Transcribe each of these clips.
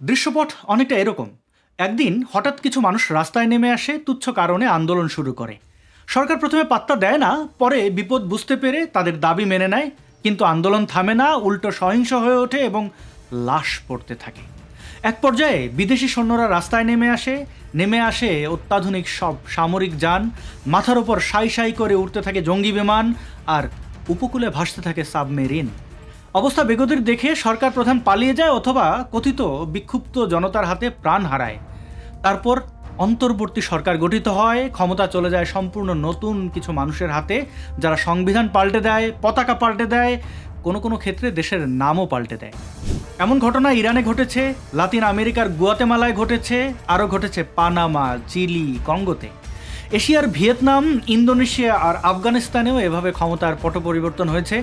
দৃশ্যপট অনেকটা এরকম। একদিন হঠাৎ কিছু মানুষ রাস্তায় নেমে আসে তুচ্ছ কারণে আন্দোলন শুরু করে। সরকার প্রথমে পাত্তা দেয় না, পরে বিপদ বুঝতে পেরে তাদের দাবি মেনে নেয়, কিন্তু আন্দোলন থামে না, উল্টো সহিংস হয়ে ওঠে এবং লাশ পড়তে থাকে। এক পর্যায়ে বিদেশি সৈন্যরা রাস্তায় নেমে আসে নেমে আসে অত্যাধুনিক সব সামরিক যান, মাথার ওপর সাই সাই করে উঠতে থাকে জঙ্গি বিমান, আর উপকূলে ভাসতে থাকে সাবমেরিন। অবস্থা বেগতির দেখে সরকার প্রধান পালিয়ে যায় অথবা কথিত বিক্ষুব্ধ জনতার হাতে প্রাণ হারায়। তারপর অন্তর্বর্তী সরকার গঠিত হয়, ক্ষমতা চলে যায় সম্পূর্ণ নতুন কিছু মানুষের হাতে, যারা সংবিধান পাল্টে দেয়, পতাকা পাল্টে দেয়, কোনো কোনো ক্ষেত্রে দেশের নামও পাল্টে দেয়। এমন ঘটনা ইরানে ঘটেছে, লাতিন আমেরিকার গুয়াতেমালায় ঘটেছে, আরও ঘটেছে পানামা, চিলি, কঙ্গোতে। এশিয়ার ভিয়েতনাম, ইন্দোনেশিয়া আর আফগানিস্তানেও এভাবে ক্ষমতার পট পরিবর্তন হয়েছে।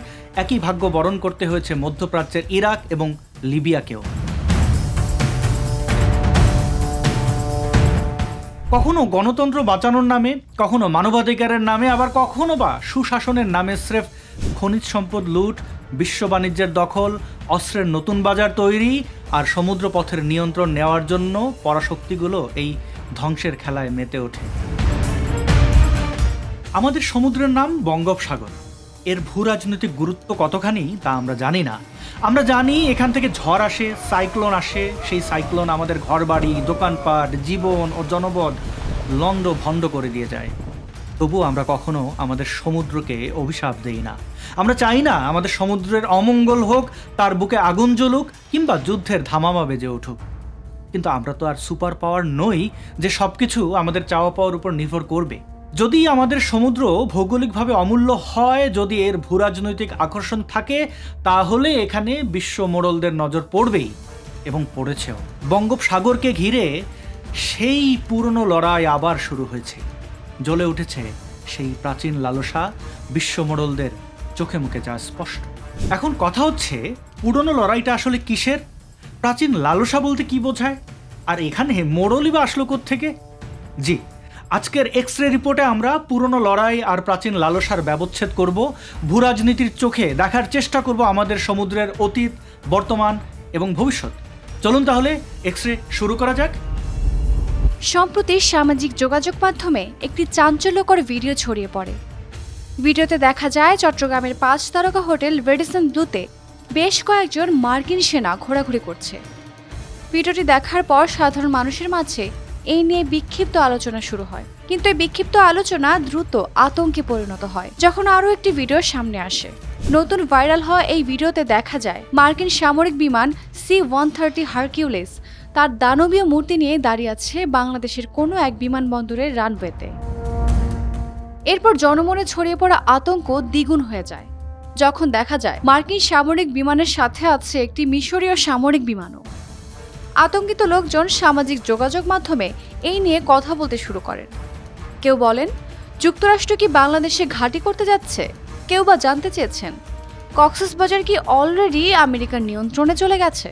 একই ভাগ্য বরণ করতে হয়েছে মধ্যপ্রাচ্যের ইরাক এবং লিবিয়াকেও। কখনো গণতন্ত্র বাঁচানোর নামে, কখনো মানবাধিকারের নামে, আবার কখনো বা সুশাসনের নামে স্রেফ খনিজ সম্পদ লুট, বিশ্ব বাণিজ্যের দখল, অস্ত্রের নতুন বাজার তৈরি আর সমুদ্র পথের নিয়ন্ত্রণ নেওয়ার জন্য পরাশক্তিগুলো এই ধ্বংসের খেলায় মেতে ওঠে। আমাদের সমুদ্রের নাম বঙ্গোপসাগর। এর ভূ রাজনৈতিক গুরুত্ব কতখানি তা আমরা জানি না। আমরা জানি এখান থেকে ঝড় আসে, সাইক্লোন আসে, সেই সাইক্লোন আমাদের ঘরবাড়ি, দোকানপাট, জীবন ও জনবদ লন্ড ভণ্ড করে দিয়ে যায়। তবু আমরা কখনো আমাদের সমুদ্রকে অভিশাপ দেই না। আমরা চাই না আমাদের সমুদ্রের অমঙ্গল হোক, তার বুকে আগুন জ্বলুক, কিংবা যুদ্ধের ধামামা বেজে উঠুক। কিন্তু আমরা তো আর সুপার পাওয়ার নই যে সব কিছু আমাদের চাওয়া পাওয়ার উপর নির্ভর করবে। যদি আমাদের সমুদ্র ভৌগোলিকভাবে অমূল্য হয়, যদি এর ভূরাজনৈতিক আকর্ষণ থাকে, তাহলে এখানে বিশ্ব মোড়লদের নজর পড়বেই এবং পড়েছেও। বঙ্গোপসাগরকে ঘিরে সেই পুরনো লড়াই আবার শুরু হয়েছে। জ্বলে উঠেছে সেই প্রাচীন লালসা, বিশ্ব মোড়লদের চোখে মুখে যা স্পষ্ট। এখন কথা হচ্ছে, পুরনো লড়াইটা আসলে কিসের? প্রাচীন লালসা বলতে কি বোঝায়? আর এখানে মোড়লই বা আসলো থেকে জি আজকের এক্স রে রিপোর্টে আমরা পুরনো লড়াই আর প্রাচীন লালসার ব্যবচ্ছেদ করব। ভূরাজনীতির চোখে দেখার চেষ্টা করব আমাদের সমুদ্রের অতীত, বর্তমান এবং ভবিষ্যৎ। চলুন তাহলে এক্স রে শুরু করা যাক। সম্প্রতি সামাজিক যোগাযোগ মাধ্যমে একটি চাঞ্চল্যকর ভিডিও ছড়িয়ে পড়ে। ভিডিওতে দেখা যায় চট্টগ্রামের পাঁচ তারকা হোটেল রেডিসন ব্লুতে বেশ কয়েকজন মার্কিন সেনা ঘোরাঘুরি করছে। ভিডিওটি দেখার পর সাধারণ মানুষের মাঝে এই নিয়ে বিক্ষিপ্ত আলোচনা শুরু হয়। কিন্তু এই বিক্ষিপ্ত আলোচনা দ্রুত আতঙ্কে পরিণত হয়, যখন আরও একটি ভিডিও সামনে আসে। নতুন ভাইরাল হওয়া এই ভিডিওতে দেখা যায়, মার্কিন সামরিক বিমান সি ওয়ান থার্টি হারকিউলিস তার দানবীয় মূর্তি নিয়ে দাঁড়িয়ে আছে বাংলাদেশের কোনো এক বিমানবন্দরের রানওয়েতে। এরপর জনমনে ছড়িয়ে পড়া আতঙ্ক দ্বিগুণ হয়ে যায়। যখন দেখা যায়, মার্কিন সামরিক বিমানের সাথে আছে একটি মিশরীয় সামরিক বিমানও। আতঙ্কিত লোকজন সামাজিক যোগাযোগ মাধ্যমে এই নিয়ে কথা বলতে শুরু করেন। কেউ বলেন, যুক্তরাষ্ট্র কি বাংলাদেশে ঘাঁটি করতে যাচ্ছে? কেউ বা জানতে চেয়েছেন, কক্সবাজার কি অলরেডি আমেরিকার নিয়ন্ত্রণে চলে গেছে?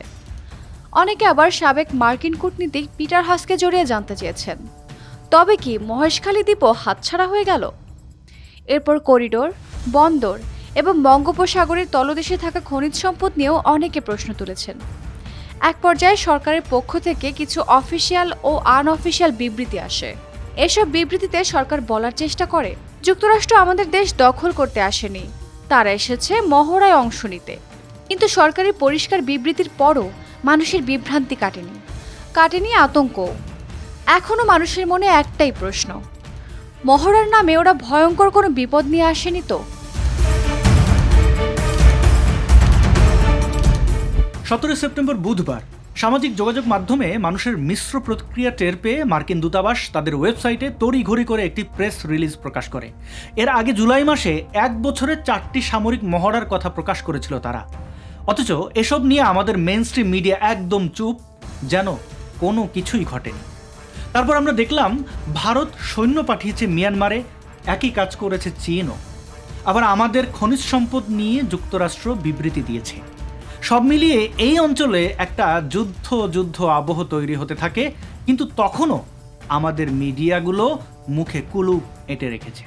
অনেকে আবার সাবেক মার্কিন কূটনীতিক পিটার হাসকে জড়িয়ে জানতে চেয়েছেন, তবে কি মহেশখালী দ্বীপও হাতছাড়া হয়ে গেল? এরপর করিডোর, বন্দর এবং বঙ্গোপসাগরের তলদেশে থাকা খনিজ সম্পদ নিয়েও অনেকে প্রশ্ন তুলেছেন। এক পর্যায়ে সরকারের পক্ষ থেকে কিছু অফিসিয়াল ও আনঅফিসিয়াল বিবৃতি আসে। এসব বিবৃতিতে সরকার বলার চেষ্টা করে। যুক্তরাষ্ট্র আমাদের দেশ দখল করতে আসেনি। তারা এসেছে মহড়ায় অংশ নিতে। কিন্তু সরকারি পরিষ্কার বিবৃতির পরও মানুষের বিভ্রান্তি কাটেনি। কাটেনি আতঙ্ক। এখনও মানুষের মনে একটাই প্রশ্ন। মহড়ার নামে ওরা ভয়ঙ্কর কোনো বিপদ নিয়ে আসেনি তো? সতেরোই সেপ্টেম্বর বুধবার সামাজিক যোগাযোগ মাধ্যমে মানুষের মিশ্র প্রতিক্রিয়া টের পেয়ে মার্কিন দূতাবাস তাদের ওয়েবসাইটে তড়িঘড়ি করে একটি প্রেস রিলিজ প্রকাশ করে। এর আগে জুলাই মাসে এক বছরে চারটি সামরিক মহড়ার কথা প্রকাশ করেছিল তারা। অথচ এসব নিয়ে আমাদের মেন স্ট্রিম মিডিয়া একদম চুপ, যেন কোনো কিছুই ঘটেনি। তারপর আমরা দেখলাম, ভারত সৈন্য পাঠিয়েছে মিয়ানমারে, একই কাজ করেছে চীনও। আবার আমাদের খনিজ সম্পদ নিয়ে যুক্তরাষ্ট্র বিবৃতি দিয়েছে। সব মিলিয়ে এই অঞ্চলে একটা যুদ্ধ যুদ্ধ আবহ তৈরি হতে থাকে, কিন্তু তখনও আমাদের মিডিয়াগুলো মুখে কুলু এঁটে রেখেছে।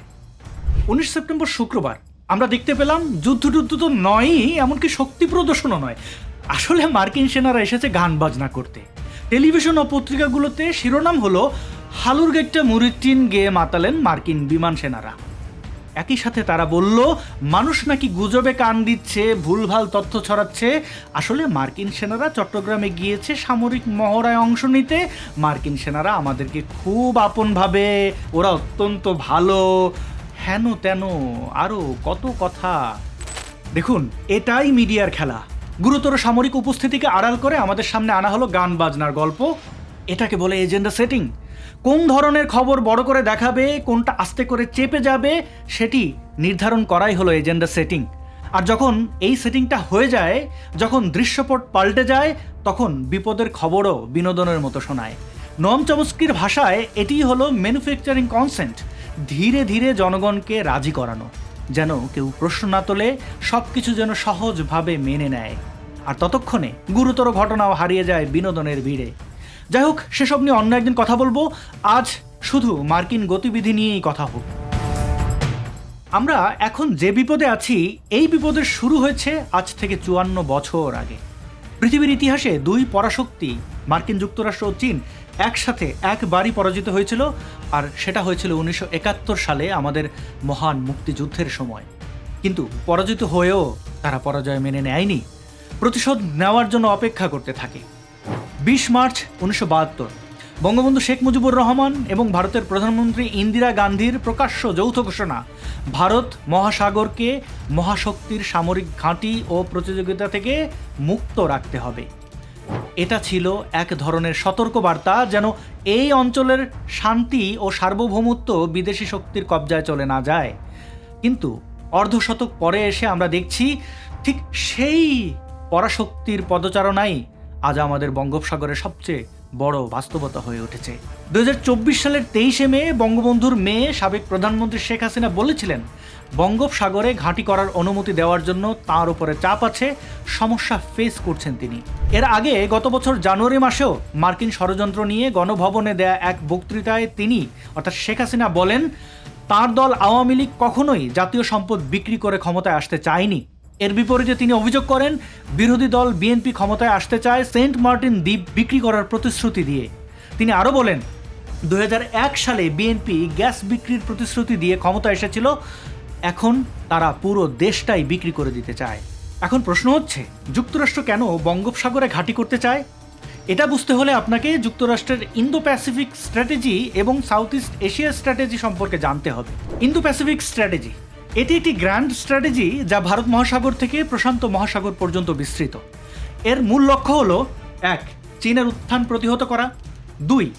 উনিশ সেপ্টেম্বর শুক্রবার আমরা দেখতে পেলাম যুদ্ধ টুদ্ধ তো নয়ই, এমনকি শক্তি প্রদর্শনও নয়। আসলে মার্কিন সেনারা এসেছে গান বাজনা করতে। টেলিভিশন ও পত্রিকাগুলোতে শিরোনাম হলো হালুর গেটটা মুরিটিন গেয়ে মাতালেন মার্কিন বিমান সেনারা। একই সাথে তারা বলল, মানুষ নাকি গুজবে কান দিচ্ছে, ভুলভাল তথ্য ছড়াচ্ছে। আসলে মার্কিন সেনারা চট্টগ্রামে গিয়েছে সামরিক মহড়ায় অংশ নিতে। মার্কিন সেনারা আমাদেরকে খুব আপনভাবে ওরা অত্যন্ত ভালো। হেন তেন আরও কত কথা। দেখুন, এটাই মিডিয়ার খেলা। গুরুতর সামরিক উপস্থিতিকে আড়াল করে আমাদের সামনে আনা হলো গান বাজনার গল্প। এটাকে বলে এজেন্ডা সেটিং। কোন ধরনের খবর বড় করে দেখাবে, কোনটা আস্তে করে চেপে যাবে, সেটি নির্ধারণ করাই হলো এজেন্ডা সেটিং। আর যখন এই সেটিংটা হয়ে যায়, যখন দৃশ্যপট পাল্টে যায়, তখন বিপদের খবরও বিনোদনের মতো শোনায়। নম চমস্কির ভাষায় এটি হলো ম্যানুফ্যাকচারিং কনসেন্ট ধীরে ধীরে জনগণকে রাজি করানো, যেন কেউ প্রশ্ন না তোলে সব কিছু যেন সহজভাবে মেনে নেয়। আর ততক্ষণে গুরুতর ঘটনাও হারিয়ে যায় বিনোদনের ভিড়ে। যাই হোক সেসব নিয়ে অন্য একদিন কথা বলব। আজ শুধু মার্কিন গতিবিধি নিয়েই কথা হোক। আমরা এখন যে বিপদে আছি, এই বিপদের শুরু হয়েছে আজ থেকে চুয়ান্ন বছর আগে। পৃথিবীর ইতিহাসে দুই পরাশক্তি, মার্কিন যুক্তরাষ্ট্র ও চীন, একসাথে একবারই পরাজিত হয়েছিল, আর সেটা হয়েছিল উনিশশো একাত্তর সালে আমাদের মহান মুক্তিযুদ্ধের সময়। কিন্তু পরাজিত হয়েও তারা পরাজয় মেনে নেয়নি। প্রতিশোধ নেওয়ার জন্য অপেক্ষা করতে থাকে। বিশ মার্চ উনিশশো বাহাত্তর। বঙ্গবন্ধু শেখ মুজিবুর রহমান এবং ভারতের প্রধানমন্ত্রী ইন্দিরা গান্ধীর প্রকাশ্য যৌথ ঘোষণা, ভারত মহাসাগরকে মহাশক্তির সামরিক ঘাঁটি ও প্রতিযোগিতা থেকে মুক্ত রাখতে হবে। এটা ছিল এক ধরনের সতর্কবার্তা যেন এই অঞ্চলের শান্তি ও সার্বভৌমত্ব বিদেশি শক্তির কবজায় চলে না যায়। কিন্তু অর্ধশতক পরে এসে আমরা দেখছি ঠিক সেই পরাশক্তির পদচারণাই আজ আমাদের বঙ্গোপসাগরের সবচেয়ে বড় বাস্তবতা হয়ে উঠেছে। দুই হাজার চব্বিশ সালের তেইশে মে বঙ্গবন্ধুর মেয়ে সাবেক প্রধানমন্ত্রী শেখ হাসিনা বলেছিলেন, বঙ্গোপসাগরে ঘাঁটি করার অনুমতি দেওয়ার জন্য তার উপরে চাপ আছে, সমস্যা ফেস করছেন তিনি। এর আগে গত বছর জানুয়ারি মাসেও মার্কিন ষড়যন্ত্র নিয়ে গণভবনে দেয়া এক বক্তৃতায় তিনি, অর্থাৎ শেখ হাসিনা বলেন, তার দল আওয়ামী লীগ কখনোই জাতীয় সম্পদ বিক্রি করে ক্ষমতায় আসতে চায়নি। এর বিপরীতে তিনি অভিযোগ করেন, বিরোধী দল বিএনপি ক্ষমতায় আসতে চায় সেন্ট মার্টিন দ্বীপ বিক্রি করার প্রতিশ্রুতি দিয়ে। তিনি আরও বলেন দু হাজার এক সালে বিএনপি গ্যাস বিক্রির প্রতিশ্রুতি দিয়ে ক্ষমতা এসেছিল, এখন তারা পুরো দেশটাই বিক্রি করে দিতে চায়। এখন প্রশ্ন হচ্ছে, যুক্তরাষ্ট্র কেন বঙ্গোপসাগরে ঘাঁটি করতে চায়? এটা বুঝতে হলে আপনাকে যুক্তরাষ্ট্রের ইন্দো প্যাসিফিক স্ট্র্যাটেজি এবং সাউথ ইস্ট এশিয়া স্ট্র্যাটেজি সম্পর্কে জানতে হবে। ইন্দো প্যাসিফিক স্ট্র্যাটেজি এটি একটি গ্র্যান্ড স্ট্র্যাটেজি যা ভারত মহাসাগর থেকে প্রশান্ত মহাসাগর পর্যন্ত বিস্তৃত। এর মূল লক্ষ্য হল, এক, চীনের উত্থান প্রতিহত করা, দুই,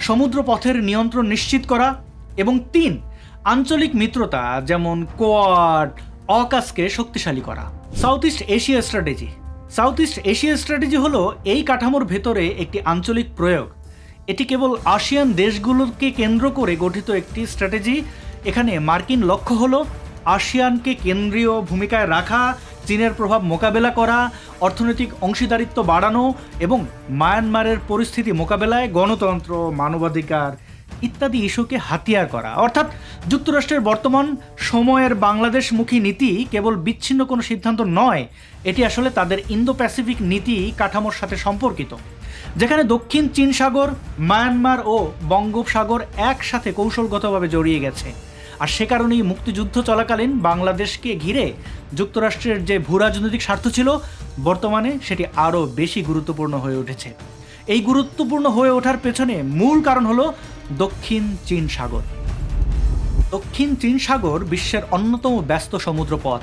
সমুদ্র পথের নিয়ন্ত্রণ নিশ্চিত করা, এবং তিন, আঞ্চলিক মিত্রতা যেমন কোয়াড, অকাসকে শক্তিশালী করা। South East Asia strategy South East Asia strategy হলো, এই কাঠামোর ভেতরে একটি আঞ্চলিক প্রয়োগ। এটি কেবল আসিয়ান দেশগুলোকে কেন্দ্র করে গঠিত একটি স্ট্র্যাটেজি। এখানে মার্কিন লক্ষ্য হলো আসিয়ানকে কেন্দ্রীয় ভূমিকায় রাখা, চীনের প্রভাব মোকাবেলা করা, অর্থনৈতিক অংশীদারিত্ব বাড়ানো এবং মায়ানমারের পরিস্থিতি মোকাবেলায় গণতন্ত্র, মানবাধিকার ইত্যাদি ইস্যুকে হাতিয়ার করা। অর্থাৎ যুক্তরাষ্ট্রের বর্তমান সময়ের বাংলাদেশমুখী নীতি কেবল বিচ্ছিন্ন কোনো সিদ্ধান্ত নয়, এটি আসলে তাদের ইন্দো প্যাসিফিক নীতি কাঠামোর সাথে সম্পর্কিত, যেখানে দক্ষিণ চীন সাগর, মায়ানমার ও বঙ্গোপসাগর একসাথে কৌশলগতভাবে জড়িয়ে গেছে। আর সে কারণেই মুক্তিযুদ্ধ চলাকালীন বাংলাদেশকে ঘিরে যুক্তরাষ্ট্রের যে ভূ রাজনৈতিক স্বার্থ ছিল, বর্তমানে সেটি আরও বেশি গুরুত্বপূর্ণ হয়ে উঠেছে। এই গুরুত্বপূর্ণ হয়ে ওঠার পেছনে মূল কারণ হলো দক্ষিণ চীন সাগর। দক্ষিণ চীন সাগর বিশ্বের অন্যতম ব্যস্ত সমুদ্রপথ।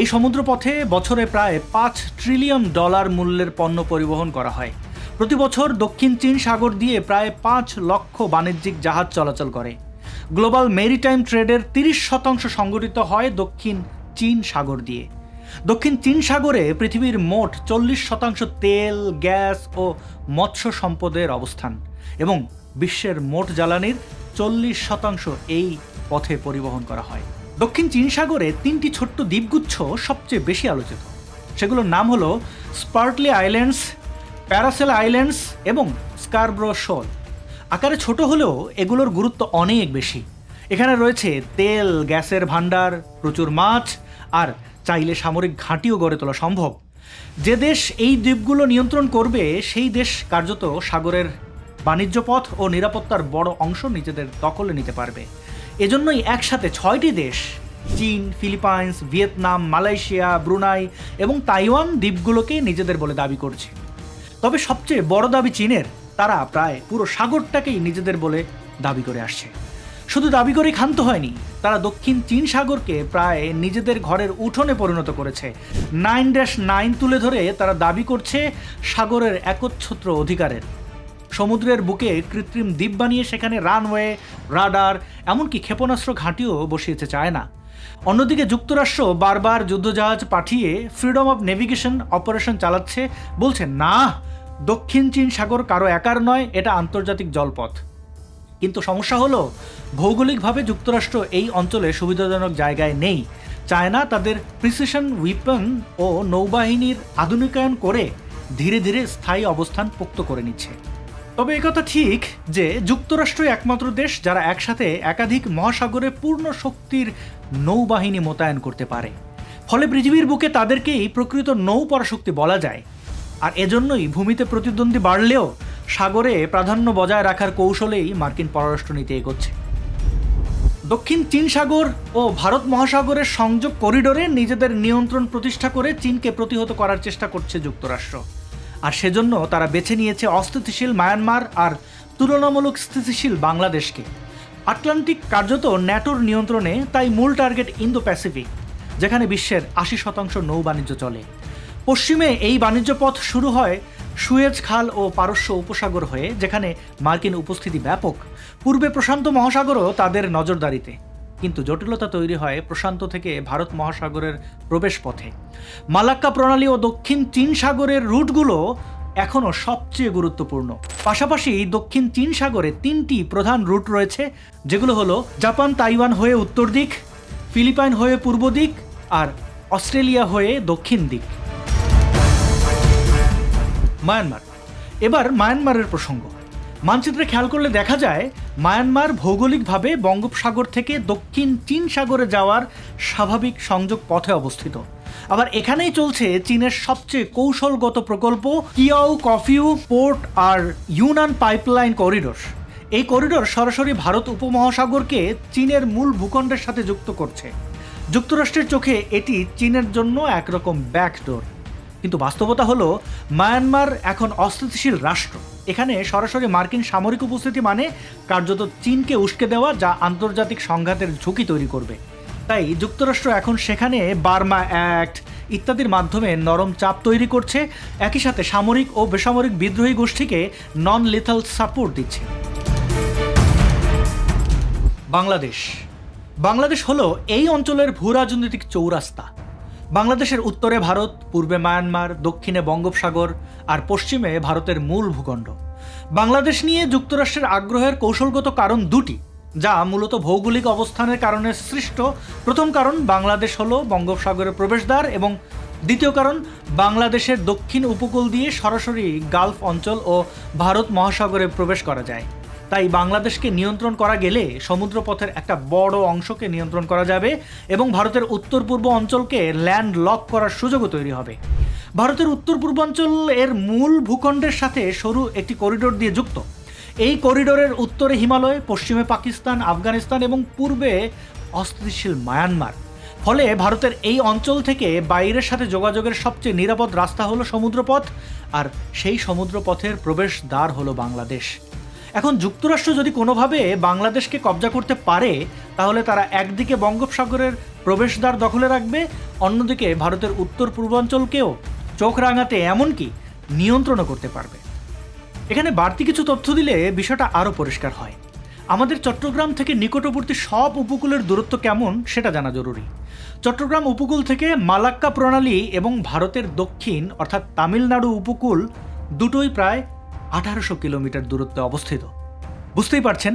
এই সমুদ্রপথে বছরে প্রায় পাঁচ ট্রিলিয়ন ডলার মূল্যের পণ্য পরিবহন করা হয়। প্রতি বছর দক্ষিণ চীন সাগর দিয়ে প্রায় পাঁচ লক্ষ বাণিজ্যিক জাহাজ চলাচল করে। গ্লোবাল মেরিটাইম ট্রেডের তিরিশ শতাংশ সংগঠিত হয় দক্ষিণ চীন সাগর দিয়ে। দক্ষিণ চীন সাগরে পৃথিবীর মোট চল্লিশ শতাংশ তেল, গ্যাস ও মৎস্য সম্পদের অবস্থান এবং বিশ্বের মোট জ্বালানির চল্লিশ শতাংশ এই পথে পরিবহন করা হয়। দক্ষিণ চীন সাগরে তিনটি ছোট্ট দ্বীপগুচ্ছ সবচেয়ে বেশি আলোচিত। সেগুলোর নাম হলো স্পার্টলি আইল্যান্ডস, প্যারাসেল আইল্যান্ডস এবং স্কারব্রো শোল। আকারে ছোট হলেও এগুলোর গুরুত্ব অনেক বেশি। এখানে রয়েছে তেল, গ্যাসের ভাণ্ডার, প্রচুর মাছ, আর চাইলে সামরিক ঘাঁটিও গড়ে তোলা সম্ভব। যে দেশ এই দ্বীপগুলো নিয়ন্ত্রণ করবে, সেই দেশ কার্যত সাগরের বাণিজ্য পথ ও নিরাপত্তার বড় অংশ নিজেদের দখলে নিতে পারবে। এজন্যই একসাথে ছয়টি দেশ, চীন, ফিলিপাইন্স, ভিয়েতনাম, মালয়েশিয়া, ব্রুনাই এবং তাইওয়ান দ্বীপগুলোকে নিজেদের বলে দাবি করছে। তবে সবচেয়ে বড় দাবি চীনের। তারা প্রায় পুরো সাগরটাকেই নিজেদের বলে দাবি করে আসছে। শুধু দাবি করেই ক্ষান্ত হয়নি, তারা দক্ষিণ চীন সাগরকে প্রায় নিজেদের ঘরের উঠোনে পরিণত করেছে। নাইন ড্যাশ নাইন তুলে ধরে তারা দাবি করছে সাগরের একচ্ছত্র অধিকারের। সমুদ্রের বুকে কৃত্রিম দ্বীপ বানিয়ে সেখানে রানওয়ে, রাডার, এমনকি ক্ষেপণাস্ত্র ঘাঁটিও বসিয়েছে চায় না অন্যদিকে যুক্তরাষ্ট্র বারবার যুদ্ধজাহাজ পাঠিয়ে ফ্রিডম অফ নেভিগেশন অপারেশন চালাচ্ছে, বলছে, না দক্ষিণ চীন সাগর কারও একার নয়, এটা আন্তর্জাতিক জলপথ। কিন্তু সমস্যা হলো, ভৌগোলিকভাবে যুক্তরাষ্ট্র এই অঞ্চলে সুবিধাজনক জায়গায় নেই। চায়না তাদের প্রিসিশন উইপন ও নৌবাহিনীর আধুনিকায়ন করে ধীরে ধীরে স্থায়ী অবস্থান পোক্ত করে নিচ্ছে। তবে একথা ঠিক যে যুক্তরাষ্ট্রই একমাত্র দেশ যারা একসাথে একাধিক মহাসাগরে পূর্ণ শক্তির নৌবাহিনী মোতায়েন করতে পারে। ফলে পৃথিবীর বুকে তাদেরকেই প্রকৃত নৌ পরাশক্তি বলা যায়। আর এজন্যই ভূমিতে প্রতিদ্বন্দ্বী বাড়লেও সাগরে প্রাধান্য বজায় রাখার কৌশলেই মার্কিন পররাষ্ট্রনীতি এগোচ্ছে। দক্ষিণ চীন সাগর ও ভারত মহাসাগরের সংযোগ করিডোরে নিজেদের নিয়ন্ত্রণ প্রতিষ্ঠা করে চীনকে প্রতিহত করার চেষ্টা করছে যুক্তরাষ্ট্র। আর সেজন্য তারা বেছে নিয়েছে অস্থিতিশীল মায়ানমার আর তুলনামূলক স্থিতিশীল বাংলাদেশকে। আটলান্টিক কার্যত ন্যাটোর নিয়ন্ত্রণে, তাই মূল টার্গেট ইন্দো প্যাসিফিক যেখানে বিশ্বের আশি শতাংশ নৌবাণিজ্য চলে। পশ্চিমে এই বাণিজ্য পথ শুরু হয় সুয়েজ খাল ও পারস্য উপসাগর হয়ে, যেখানে মার্কিন উপস্থিতি ব্যাপক। পূর্বে প্রশান্ত মহাসাগরও তাদের নজরদারিতে, কিন্তু জটিলতা তৈরি হয় প্রশান্ত থেকে ভারত মহাসাগরের প্রবেশ পথে। মালাক্কা প্রণালী ও দক্ষিণ চীন সাগরের রুটগুলো এখনও সবচেয়ে গুরুত্বপূর্ণ। পাশাপাশি দক্ষিণ চীন সাগরে তিনটি প্রধান রুট রয়েছে, যেগুলো হলো জাপান, তাইওয়ান হয়ে উত্তর দিক, ফিলিপাইন হয়ে পূর্ব দিক, আর অস্ট্রেলিয়া হয়ে দক্ষিণ দিক। মায়ানমার। এবার মায়ানমারের প্রসঙ্গ। মানচিত্রে খেয়াল করলে দেখা যায়, মায়ানমার ভৌগোলিকভাবে বঙ্গোপসাগর থেকে দক্ষিণ চীন সাগরে যাওয়ার স্বাভাবিক সংযোগ পথে অবস্থিত। আবার এখানেই চলছে চীনের সবচেয়ে কৌশলগত প্রকল্প কিয়াও কফিউ পোর্ট আর ইউনান পাইপলাইন করিডোর। এই করিডোর সরাসরি ভারত উপমহাসাগরকে চীনের মূল ভূখণ্ডের সাথে যুক্ত করছে। যুক্তরাষ্ট্রের চোখে এটি চীনের জন্য একরকম ব্যাকডোর। কিন্তু বাস্তবতা হলো, মায়ানমার এখন অস্থিতিশীল রাষ্ট্র। এখানে সরাসরি মার্কিন সামরিক উপস্থিতি মানে কার্যত চীনকে উস্কে দেওয়া, যা আন্তর্জাতিক সংঘাতের ঝুঁকি তৈরি করবে। তাই যুক্তরাষ্ট্র এখন সেখানে বার্মা অ্যাক্ট ইত্যাদির মাধ্যমে নরম চাপ তৈরি করছে। একই সাথে সামরিক ও বেসামরিক বিদ্রোহী গোষ্ঠীকে নন লিথাল সাপোর্ট দিচ্ছে। বাংলাদেশ। বাংলাদেশ হলো এই অঞ্চলের ভূ রাজনৈতিক চৌরাস্তা। বাংলাদেশের উত্তরে ভারত, পূর্বে মায়ানমার, দক্ষিণে বঙ্গোপসাগর আর পশ্চিমে ভারতের মূল ভূখণ্ড। বাংলাদেশ নিয়ে যুক্তরাষ্ট্রের আগ্রহের কৌশলগত কারণ দুটি, যা মূলত ভৌগোলিক অবস্থানের কারণে সৃষ্ট। প্রথম কারণ, বাংলাদেশ হলো বঙ্গোপসাগরের প্রবেশদ্বার এবং দ্বিতীয় কারণ, বাংলাদেশের দক্ষিণ উপকূল দিয়ে সরাসরি গালফ অঞ্চল ও ভারত মহাসাগরে প্রবেশ করা যায়। তাই বাংলাদেশকে নিয়ন্ত্রণ করা গেলে সমুদ্রপথের একটা বড় অংশকে নিয়ন্ত্রণ করা যাবে এবং ভারতের উত্তর পূর্ব অঞ্চলকে ল্যান্ড লক করার সুযোগও তৈরি হবে। ভারতের উত্তর পূর্বাঞ্চল এর মূল ভূখণ্ডের সাথে সরু একটি করিডোর দিয়ে যুক্ত। এই করিডোরের উত্তরে হিমালয়, পশ্চিমে পাকিস্তান, আফগানিস্তান এবং পূর্বে অস্থিতিশীল মায়ানমার। ফলে ভারতের এই অঞ্চল থেকে বাইরের সাথে যোগাযোগের সবচেয়ে নিরাপদ রাস্তা হলো সমুদ্রপথ, আর সেই সমুদ্রপথের প্রবেশ দ্বার হলো বাংলাদেশ। এখন যুক্তরাষ্ট্র যদি কোনোভাবে বাংলাদেশকে কবজা করতে পারে, তাহলে তারা একদিকে বঙ্গোপসাগরের প্রবেশদ্বার দখলে রাখবে, অন্যদিকে ভারতের উত্তর পূর্বাঞ্চলকেও চোখ রাঙাতে এমনকি নিয়ন্ত্রণও করতে পারবে। এখানে বাড়তি কিছু তথ্য দিলে বিষয়টা আরও পরিষ্কার হয়। আমাদের চট্টগ্রাম থেকে নিকটবর্তী সব উপকূলের দূরত্ব কেমন সেটা জানা জরুরি। চট্টগ্রাম উপকূল থেকে মালাক্কা প্রণালী এবং ভারতের দক্ষিণ, অর্থাৎ তামিলনাড়ু উপকূল, দুটোই প্রায় আঠারোশো কিলোমিটার দূরত্বে অবস্থিত। বুঝতেই পারছেন,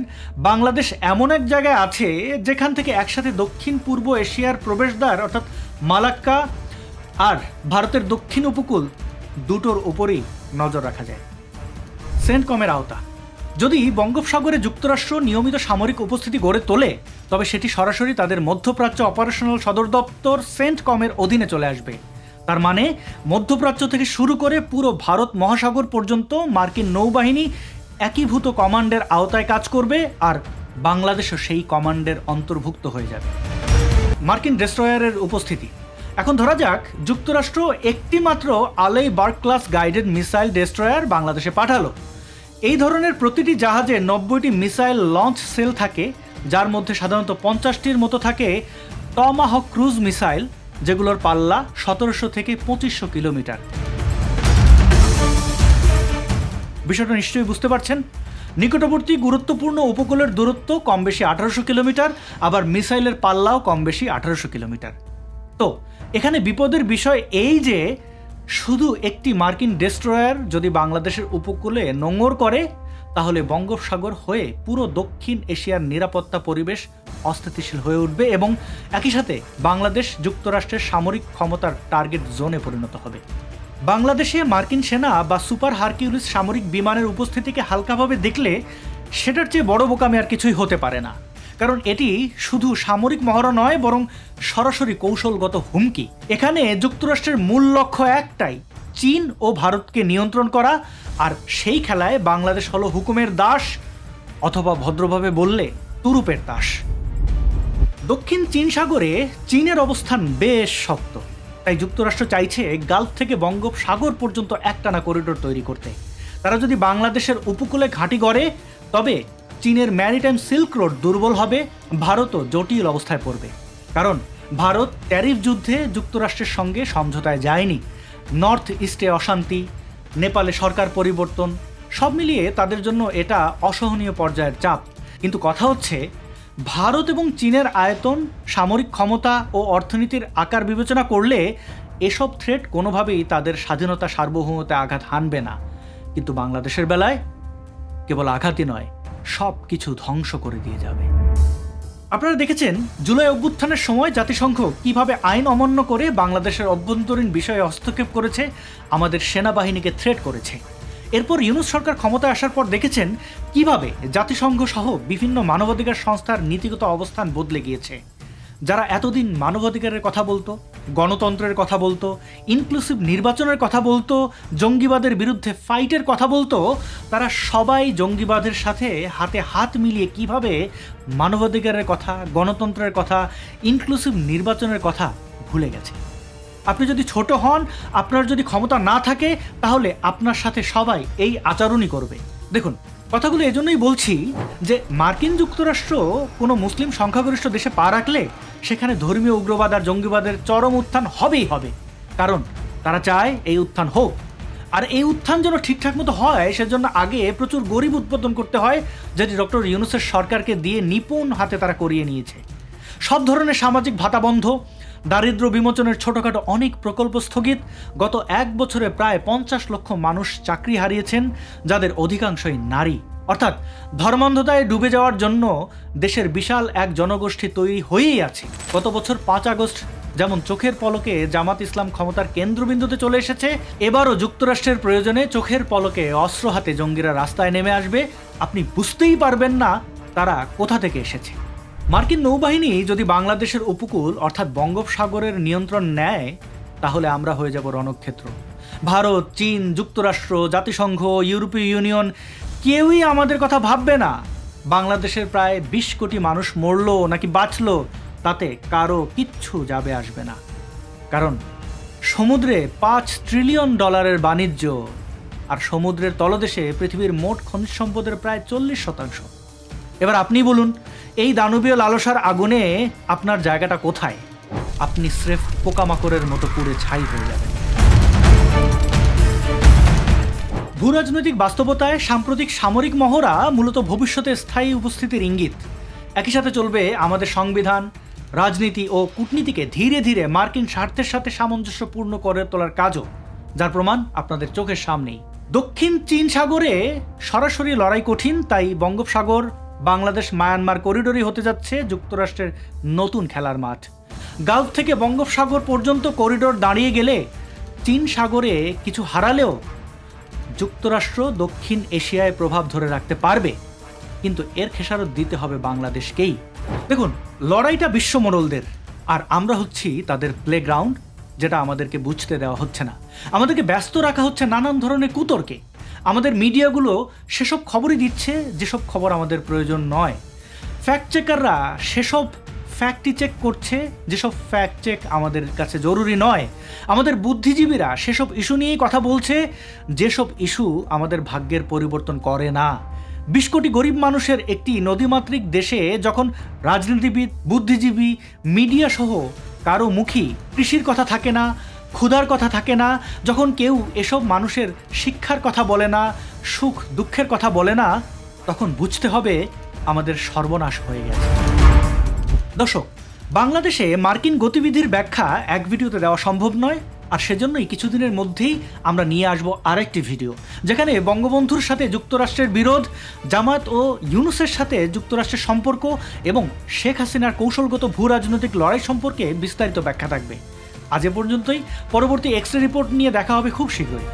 বাংলাদেশ এমন এক জায়গায় আছে যেখান থেকে একসাথে দক্ষিণ পূর্ব এশিয়ার প্রবেশদ্বার, অর্থাৎ মালাক্কা আর ভারতের দক্ষিণ উপকূল দুটোর উপরেই নজর রাখা যায়। সেন্ট কমের আওতা। যদি বঙ্গোপসাগরে যুক্তরাষ্ট্র নিয়মিত সামরিক উপস্থিতি গড়ে তোলে, তবে সেটি সরাসরি তাদের মধ্যপ্রাচ্য অপারেশনাল সদর দপ্তর সেন্ট কমের অধীনে চলে আসবে। তার মানে মধ্যপ্রাচ্য থেকে শুরু করে পুরো ভারত মহাসাগর পর্যন্ত মার্কিন নৌবাহিনী একীভূত কমান্ডের আওতায় কাজ করবে আর বাংলাদেশও সেই কমান্ডের অন্তর্ভুক্ত হয়ে যাবে। মার্কিন ডেস্ট্রয়ারের উপস্থিতি। এখন ধরা যাক, যুক্তরাষ্ট্র একটিমাত্র Arleigh Burke class guided missile destroyer বাংলাদেশে পাঠালো। এই ধরনের প্রতিটি জাহাজে নব্বইটি মিসাইল লঞ্চ সেল থাকে, যার মধ্যে সাধারণত পঞ্চাশটির মতো থাকে টমাহক ক্রুজ মিসাইল যেগুলোর পাল্লা সতেরোশো থেকে পঁচিশশো কিলোমিটার। বিষয়টা নিশ্চয়ই বুঝতে পারছেন? নিকটবর্তী গুরুত্বপূর্ণ উপকূলের দূরত্ব কম বেশি আঠারোশো কিলোমিটার, আবার মিসাইলের পাল্লাও কম বেশি আঠারোশো কিলোমিটার। তো, এখানে বিপদের বিষয় এই যে শুধু একটি মার্কিন ডেস্ট্রয়ার যদি বাংলাদেশের উপকূলে নোঙর করে, তাহলে বঙ্গোপসাগর হয়ে পুরো দক্ষিণ এশিয়ার নিরাপত্তা পরিবেশ অস্থিতিশীল হয়ে উঠবে এবং একই সাথে বাংলাদেশ যুক্তরাষ্ট্রের সামরিক ক্ষমতার টার্গেট জোনে পরিণত হবে। বাংলাদেশে মার্কিন সেনা বা সুপার হারকিউলিস সামরিক বিমানের উপস্থিতিকে হালকাভাবে দেখলে সেটার চেয়ে বড় বোকামি আর কিছুই হতে পারে না। কারণ এটি শুধু সামরিক মহড়া নয়, বরং সরাসরি কৌশলগত হুমকি। এখানে যুক্তরাষ্ট্রের মূল লক্ষ্য একটাই, চীন ও ভারতকে নিয়ন্ত্রণ করা, আর সেই খেলায় বাংলাদেশ হলো হুকুমের দাস অথবা ভদ্রভাবে বললে তুরুপের দাস। দক্ষিণ চীন সাগরে চীনের অবস্থান বেশ শক্ত। তাই যুক্তরাষ্ট্র চাইছে গালফ থেকে বঙ্গোপসাগর পর্যন্ত একটানা করিডোর তৈরি করতে। তারা যদি বাংলাদেশের উপকূলে ঘাঁটি গড়ে, তবে চীনের ম্যারিটাইম সিল্ক রোড দুর্বল হবে, ভারতও জটিল অবস্থায় পড়বে। কারণ ভারত ট্যারিফ যুদ্ধে যুক্তরাষ্ট্রের সঙ্গে সমঝোতায় যায়নি। নর্থ ইস্টে অশান্তি, নেপালে সরকার পরিবর্তন, সব মিলিয়ে তাদের জন্য এটা অসহনীয় পর্যায়ের চাপ। কিন্তু কথা হচ্ছে ভারত এবং চীনের আয়তন, সামরিক ক্ষমতা ও অর্থনীতির আকার বিবেচনা করলে এসব থ্রেট কোনোভাবেই তাদের স্বাধীনতা সার্বভৌমতে আঘাত হানবে না। কিন্তু বাংলাদেশের বেলায় কেবল আঘাতই নয় সব কিছু ধ্বংস করে দিয়ে যাবে। আপনারা দেখেছেন, জুলাই অভ্যুত্থানের সময় জাতিসংঘ কীভাবে আইন অমান্য করে বাংলাদেশের অভ্যন্তরীণ বিষয়ে হস্তক্ষেপ করেছে, আমাদের সেনাবাহিনীকে থ্রেট করেছে। এরপর ইউনুস সরকার ক্ষমতায় আসার পর দেখেছেন কীভাবে জাতিসংঘ সহ বিভিন্ন মানবাধিকার সংস্থার নীতিগত অবস্থান বদলে গিয়েছে। যারা এতদিন মানবাধিকারের কথা বলতো, গণতন্ত্রের কথা বলতো ইনক্লুসিভ নির্বাচনের কথা বলতো, জঙ্গিবাদের বিরুদ্ধে ফাইটের কথা বলতো, তারা সবাই জঙ্গিবাদের সাথে হাতে হাত মিলিয়ে কীভাবে মানবাধিকারের কথা, গণতন্ত্রের কথা ইনক্লুসিভ নির্বাচনের কথা ভুলে গেছে। আপনি যদি ছোট হন, আপনার যদি ক্ষমতা না থাকে, তাহলে আপনার সাথে সবাই এই আচরণই করবে। দেখুন, কথাগুলো এজন্যই বলছি যে মার্কিন যুক্তরাষ্ট্র কোনো মুসলিম সংখ্যাগরিষ্ঠ দেশে পা রাখলে সেখানে ধর্মীয় উগ্রবাদ আর জঙ্গিবাদের চরম উত্থান হবেই হবে। কারণ তারা চায় এই উত্থান হোক। আর এই উত্থান যেন ঠিকঠাক মতো হয়, সেজন্য আগে প্রচুর গরিব উৎপাদন করতে হয়, যেটি ডক্টর ইউনুসের সরকারকে দিয়ে নিপুণ হাতে তারা করিয়ে নিয়েছে। সব ধরনের সামাজিক ভাতা বন্ধ দারিদ্র বিমোচনের ছোটখাটো অনেক প্রকল্প স্থগিত। গত এক বছরে প্রায় পঞ্চাশ লক্ষ মানুষ চাকরি হারিয়েছেন, যাদের অধিকাংশই নারী। অর্থাৎ ধর্মান্ধতায় ডুবে যাওয়ার জন্য দেশের বিশাল এক জনগোষ্ঠী তৈরি হয়েই আছে। গত বছর পাঁচ আগস্ট যেমন চোখের পলকে জামাত ইসলাম ক্ষমতার কেন্দ্রবিন্দুতে চলে এসেছে, এবারও যুক্তরাষ্ট্রের প্রয়োজনে চোখের পলকে অস্ত্র হাতে জঙ্গিরা রাস্তায় নেমে আসবে। আপনি বুঝতেই পারবেন না তারা কোথা থেকে এসেছে। মার্কিন নৌবাহিনী যদি বাংলাদেশের উপকূল, অর্থাৎ বঙ্গোপসাগরের নিয়ন্ত্রণ নেয়, তাহলে আমরা হয়ে যাব রণক্ষেত্র। ভারত, চীন, যুক্তরাষ্ট্র, জাতিসংঘ, ইউরোপীয় ইউনিয়ন, কেউই আমাদের কথা ভাববে না। বাংলাদেশের প্রায় বিশ কোটি মানুষ মরল নাকি বাঁচল, তাতে কারও কিচ্ছু যাবে আসবে না। কারণ সমুদ্রে পাঁচ ট্রিলিয়ন ডলারের বাণিজ্য, আর সমুদ্রের তলদেশে পৃথিবীর মোট খনিজ সম্পদের প্রায় চল্লিশ শতাংশ। এবার আপনি বলুন, এই দানবীয় লালসার আগুনে আপনার জায়গাটা কোথায়? আপনি স্রেফ পোকামাকড়ের মতো পুড়ে ছাই হয়ে যাবেন। ভূরাজনৈতিক বাস্তবতায় সাম্প্রতিক সামরিক মহড়া মূলত ভবিষ্যতে স্থায়ী উপস্থিতির ইঙ্গিত। একই সাথে চলবে আমাদের সংবিধান, রাজনীতি ও কূটনীতিকে ধীরে ধীরে মার্কিন স্বার্থের সাথে সামঞ্জস্যপূর্ণ করে তোলার কাজও, যার প্রমাণ আপনাদের চোখের সামনেই। দক্ষিণ চীন সাগরে সরাসরি লড়াই কঠিন, তাই বঙ্গোপসাগর বাংলাদেশ মায়ানমার করিডোরই হতে যাচ্ছে যুক্তরাষ্ট্রের নতুন খেলার মাঠ। গালফ থেকে বঙ্গোপসাগর পর্যন্ত করিডোর দাঁড়িয়ে গেলে চীন সাগরে কিছু হারালেও যুক্তরাষ্ট্র দক্ষিণ এশিয়ায় প্রভাব ধরে রাখতে পারবে। কিন্তু এর খেসারত দিতে হবে বাংলাদেশকেই। দেখুন, লড়াইটা বিশ্বমোড়লদের আর আমরা হচ্ছি তাদের প্লেগ্রাউন্ড যেটা আমাদেরকে বুঝতে দেওয়া হচ্ছে না। আমাদেরকে ব্যস্ত রাখা হচ্ছে নানান ধরনের কুতর্কে। আমাদের মিডিয়াগুলো সেসব খবরই দিচ্ছে, যেসব খবর আমাদের প্রয়োজন নয়। ফ্যাক্ট চেকাররা সেসব ফ্যাক্টই চেক করছে, যেসব ফ্যাক্ট চেক আমাদের কাছে জরুরি নয়। আমাদের বুদ্ধিজীবীরা সেসব ইস্যু নিয়েই কথা বলছে, যেসব ইস্যু আমাদের ভাগ্যের পরিবর্তন করে না। বিশ কোটি গরিব মানুষের একটি নদীমাতৃক দেশে যখন রাজনীতিবিদ, বুদ্ধিজীবী মিডিয়া সহ কারও মুখী কৃষির কথা থাকে না ক্ষুধার কথা থাকে না, যখন কেউ এসব মানুষের শিক্ষার কথা বলে না, সুখ দুঃখের কথা বলে না, তখন বুঝতে হবে আমাদের সর্বনাশ হয়ে গেছে। দর্শক, বাংলাদেশে মার্কিন গতিবিধির ব্যাখ্যা এক ভিডিওতে দেওয়া সম্ভব নয়, আর সেজন্যই কিছুদিনের মধ্যেই আমরা নিয়ে আসব আরেকটি ভিডিও, যেখানে বঙ্গবন্ধুর সাথে যুক্তরাষ্ট্রের বিরোধ জামাত ও ইউনুসের সাথে যুক্তরাষ্ট্রের সম্পর্ক এবং শেখ হাসিনার কৌশলগত ভূ রাজনৈতিক লড়াই সম্পর্কে বিস্তারিত ব্যাখ্যা থাকবে। আজ এ পর্যন্তই। পরবর্তী এক্স রে রিপোর্ট নিয়ে দেখা হবে খুব শীঘ্রই।